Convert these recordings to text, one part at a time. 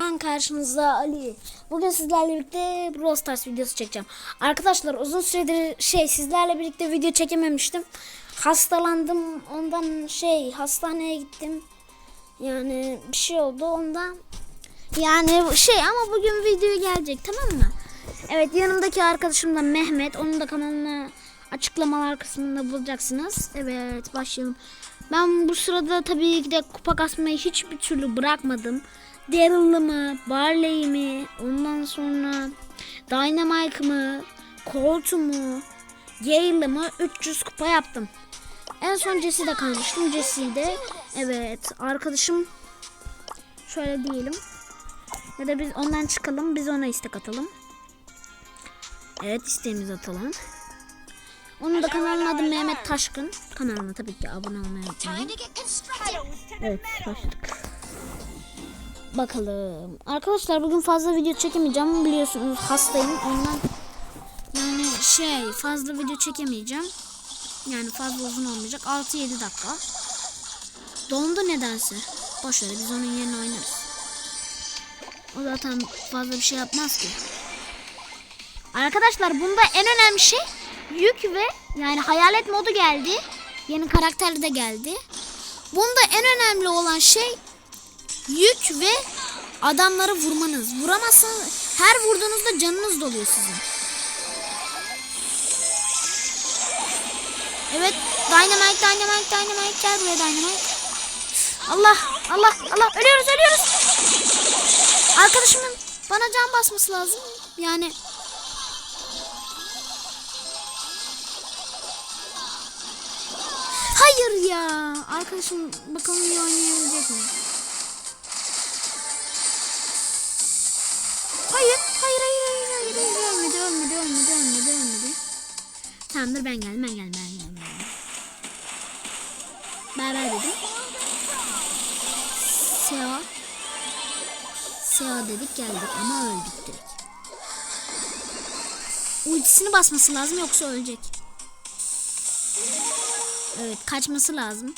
Ben karşınızda Ali. Bugün sizlerle birlikte Brawl Stars videosu çekeceğim. Arkadaşlar uzun süredir şey sizlerle birlikte video çekememiştim. Hastalandım. Ondan şey hastaneye gittim. Yani bir şey oldu ondan. Yani şey ama bugün video gelecek tamam mı? Evet yanımdaki arkadaşım da Mehmet. Onun da kanalını açıklamalar kısmında bulacaksınız. Evet başlayalım. Ben bu sırada tabii ki de kupa kasmayı hiçbir türlü bırakmadım. Daryl'lı mı, Barley mi, ondan sonra Dynamite mı, Colt'u mu, Gale'lı mı 300 kupa yaptım. En son Jesse'de kalmıştım. Jesse'yi de evet arkadaşım şöyle diyelim. Ya da biz ondan çıkalım biz ona istek atalım. Evet isteğimizi atalım. Onun da kanalının adı Mehmet Taşkın. Kanalına tabii ki abone olmayı unutmayın. Evet başladık. Bakalım. Arkadaşlar bugün fazla video çekemeyeceğim. Biliyorsunuz hastayım. Ondan yani şey fazla video çekemeyeceğim. Yani fazla uzun olmayacak. 6-7 dakika. Dondu nedense. Boş ver biz onun yerine oynarız. O zaten fazla bir şey yapmaz ki. Arkadaşlar bunda en önemli şey yük ve yani hayalet modu geldi. Yeni karakter de geldi. Bunda en önemli olan şey yük ve adamları vurmanız. Vuramazsanız her vurduğunuzda canınız doluyor sizin. Evet. Dynamite, Dynamite, Dynamite. Gel buraya Dynamite. Allah, Allah, Allah. Ölüyoruz, ölüyoruz. Arkadaşımın bana can basması lazım. Yani Hayır ya. Arkadaşım bakalım iyi oynayabilecek mi? Tamamdır ben geldim, ben geldim, ben geldim. Ben ben dedim. Seo. Seo dedik geldik ama öldük direkt. Ultisini basması lazım yoksa ölecek. Evet kaçması lazım.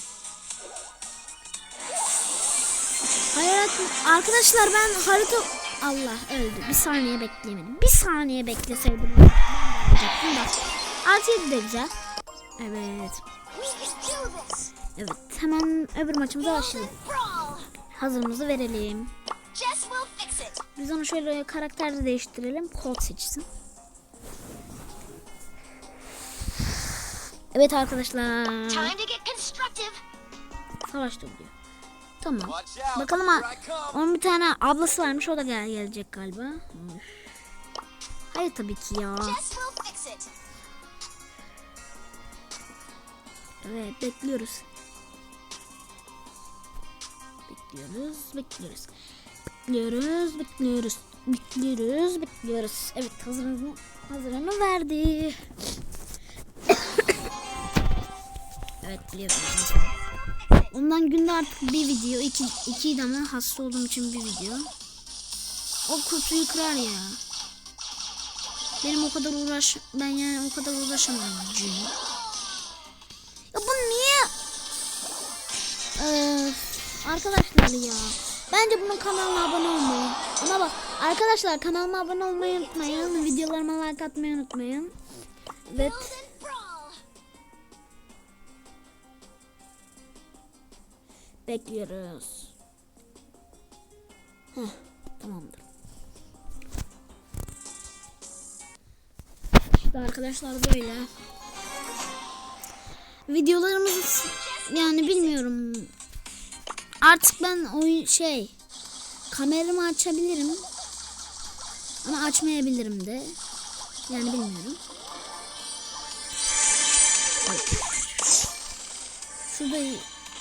Hayır arkadaşlar ben harita Allah öldü. Bir saniye bekleyemedim. Bir saniye bekleseydim. Artı yedi de güzel. Evet. Evet hemen öbür maçımıza başlayalım. Hazırımızı verelim. Biz onu şöyle karakter değiştirelim. Colt seçsin. Evet arkadaşlar. Savaş diyor. Tamam. Bakalım ha. Onun bir tane ablası varmış. O da gel gelecek galiba. Hayır tabii ki ya. Evet bekliyoruz. Bekliyoruz, bekliyoruz. Bekliyoruz, bekliyoruz. Bekliyoruz, bekliyoruz. Evet hazırını, hazırını verdi. evet biliyorsunuz. Ondan günde artık bir video, iki, ikiydi ama hasta olduğum için bir video. O kutuyu kırar ya. Benim o kadar uğraş, ben yani o kadar uğraşamam. Cüce. Arkadaşlar ya. Bence bunun kanalına abone olmayın. Ama bak arkadaşlar kanalıma abone olmayı unutmayın. Videolarıma like atmayı unutmayın. Evet. Bekliyoruz. Heh, tamamdır. İşte arkadaşlar böyle. Videolarımız yani bilmiyorum. Artık ben o şey kameramı açabilirim. Ama açmayabilirim de. Yani bilmiyorum. Şurada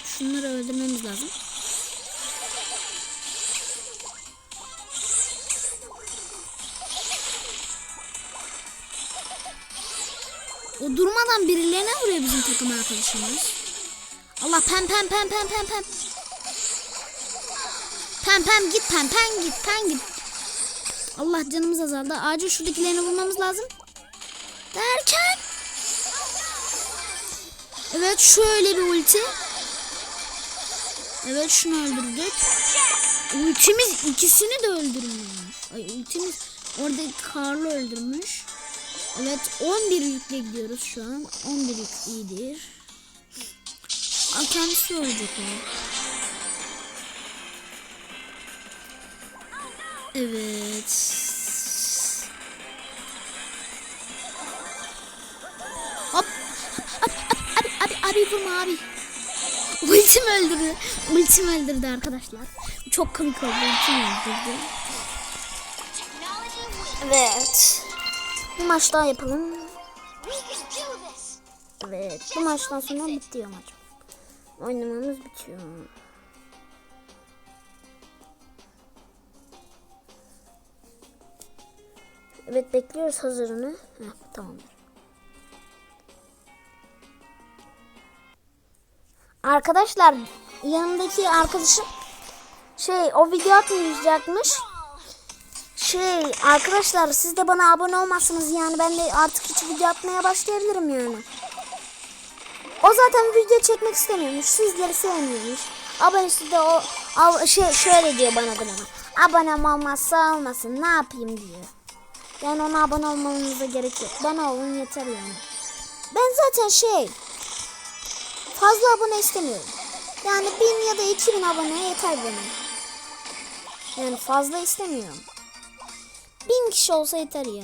şunları öldürmemiz lazım. O durmadan birilerine vuruyor bizim takım arkadaşımız. Allah pem pem pem pem pem pem. Pem pem git pem pem git pem git. Allah canımız azaldı. Acil şuradakilerini vurmamız lazım. Derken. Evet şöyle bir ulti. Evet şunu öldürdük. ultimiz ikisini de öldürmüş. Ay ultimiz orada Karl'ı öldürmüş. Evet 11 yükle gidiyoruz şu an. 11 yük iyidir. Aa, kendisi ölecek o. Evet. Hop. Abi, abi, abi, abi vurma abi. Ultim öldürdü. Ultim öldürdü arkadaşlar. Çok komik oldu. Ultim öldürdü. Evet. Bir maç daha yapalım. Evet. Bu maçtan sonra bitiyor maç. Oynamamız bitiyor. Evet bekliyoruz hazırını. Heh, tamamdır. Arkadaşlar yanımdaki arkadaşım şey o video atmayacakmış. Şey arkadaşlar siz de bana abone olmazsınız yani ben de artık hiç video atmaya başlayabilirim yani. O zaten video çekmek istemiyormuş. Sizleri sevmiyormuş. Abonesi de o ab- şey şöyle diyor bana bana. Abonem olmazsa olmasın ne yapayım diyor. Yani ona abone olmanıza gerek yok. Bana olun yeter yani. Ben zaten şey fazla abone istemiyorum. Yani bin ya da iki bin abone yeter bana. Yani fazla istemiyorum. Bin kişi olsa yeter ya.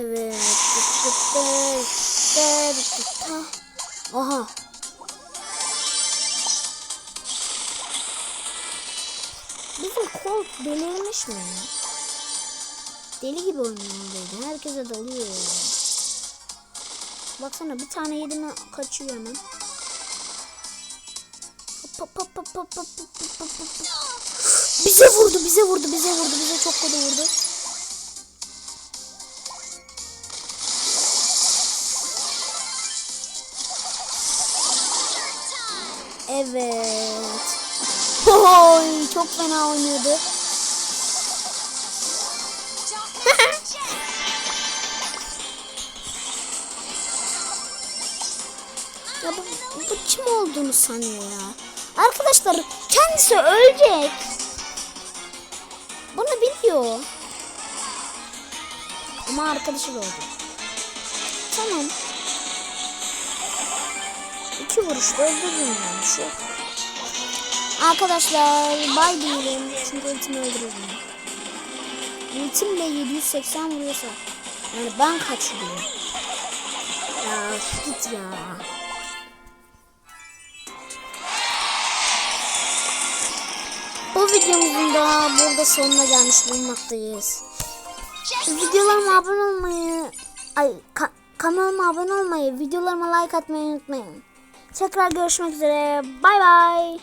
Evet. Aha. Bizim kol belirmiş mi? Deli gibi oynuyor Herkese dalıyor. Baksana bir tane yedi mi kaçıyor hemen. Bize vurdu, bize vurdu, bize vurdu, bize çok kötü vurdu. Evet. Oy, çok fena oynuyordu. Ya bu, bu kim olduğunu sanıyor ya. Arkadaşlar kendisi ölecek. Bunu biliyor. Ama arkadaşı da oldu. Tamam. İki vuruşta öldürdüm yani şu. Arkadaşlar bay diyelim. Çünkü ultimi öldürüyorum. Ultimle 780 vuruyorsa. Yani ben kaçırıyorum. Ya git ya. Bu videomuzun da burada sonuna gelmiş bulunmaktayız. Videolarıma abone olmayı, ay ka- kanalıma abone olmayı, videolarıma like atmayı unutmayın. Tekrar görüşmek üzere. Bay bay.